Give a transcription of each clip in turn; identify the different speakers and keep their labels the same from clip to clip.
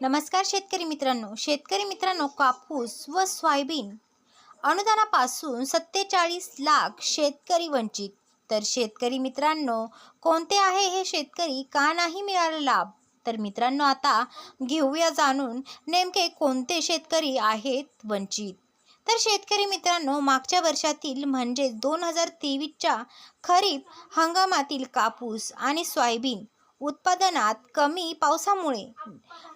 Speaker 1: नमस्कार शेतकरी मित्रांनो. शेतकरी मित्रांनो कापूस व सोयाबीन अनुदानापासून सत्तेचाळीस लाख शेतकरी वंचित. तर शेतकरी मित्रांनो कोणते आहे हे शेतकरी? का नाही मिळाला लाभ? तर मित्रांनो आता घेऊया जाणून नेमके कोणते शेतकरी आहेत वंचित. तर शेतकरी मित्रांनो मागच्या वर्षातील म्हणजे दोन हजार तेवीसच्या खरीप हंगामातील कापूस आणि सोयाबीन उत्पादनात कमी पावसामुळे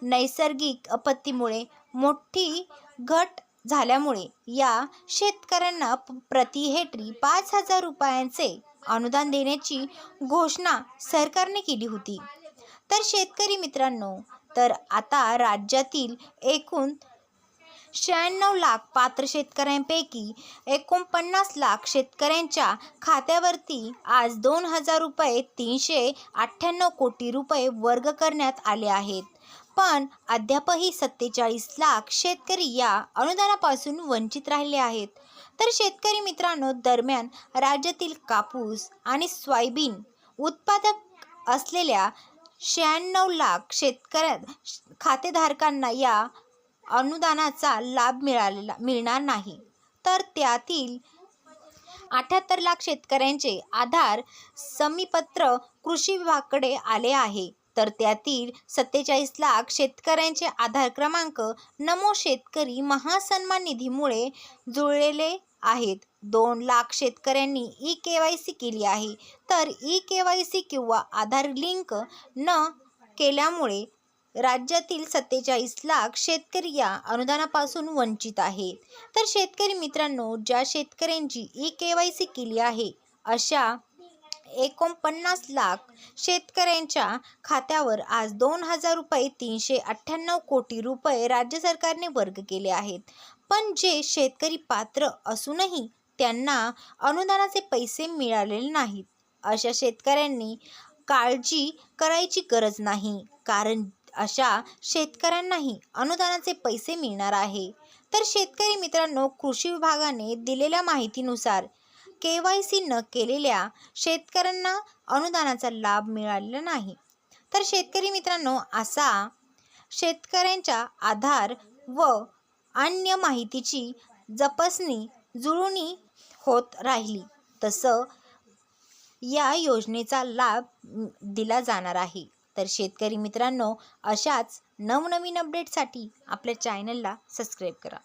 Speaker 1: नैसर्गिक आपत्तीमुळे मोठी घट झाल्यामुळे या शेतकऱ्यांना प- प्रति हेक्टरी पाच हजार रुपयांचे अनुदान देण्याची घोषणा सरकारने केली होती. तर शेतकरी मित्रांनो तर आता राज्यातील एकूण शहाण्णव लाख पात्र शेतकऱ्यांपैकी एकोणपन्नास लाख शेतकऱ्यांच्या खात्यावरती आज दोन हजार रुपये तीनशे अठ्ठ्याण्णव कोटी रुपये वर्ग करण्यात आले आहेत. पण अद्यापही सत्तेचाळीस लाख शेतकरी या अनुदानापासून वंचित राहिले आहेत. तर शेतकरी मित्रांनो दरम्यान राज्यातील कापूस आणि सोयाबीन उत्पादक असलेल्या शहाण्णव लाख शेतकऱ्या खातेधारकांना या अनुदानाचा लाभ मिळालेला मिळणार नाही. तर त्यातील अठ्याहत्तर लाख शेतकऱ्यांचे आधार समीपत्र कृषी विभागाकडे आले आहे. तर त्यातील सत्तेचाळीस लाख शेतकऱ्यांचे आधार क्रमांक नमो शेतकरी महासन्मान निधीमुळे जुळलेले आहेत. दोन लाख शेतकऱ्यांनी ई के वाय सी केली आहे. तर ई के वाय सी किंवा आधार लिंक न केल्यामुळे राज्यातील सत्तेचाळीस लाख शेतकरी या अनुदानापासून वंचित आहेत तर शेतकरी मित्रांनो ज्या शेतकऱ्यांची ई के वाय सी केली आहे अशा एकोणपन्नास लाख शेतकऱ्यांच्या खात्यावर आज दोन हजार रुपये तीनशे अठ्ठ्याण्णव कोटी रुपये राज्य सरकारने वर्ग केले आहेत. पण जे शेतकरी पात्र असूनही त्यांना अनुदानाचे पैसे मिळालेले नाहीत. अशा शेतकऱ्यांनी काळजी करायची गरज नाही. कारण अशा शेतकऱ्यांनाही अनुदानाचे पैसे मिळणार आहे. तर शेतकरी मित्रांनो कृषी विभागाने दिलेल्या माहितीनुसार के वाय सी न केलेल्या शेतकऱ्यांना अनुदानाचा लाभ मिळालेला नाही. तर शेतकरी मित्रांनो असा शेतकऱ्यांच्या आधार व अन्य माहितीची जपसणी जुळवणी होत राहिली. तसं या योजनेचा लाभ दिला जाणार आहे. तर शेतकरी मित्रांनो अशाच नवनवीन अपडेटसाठी आपल्या चॅनलला सबस्क्राईब करा.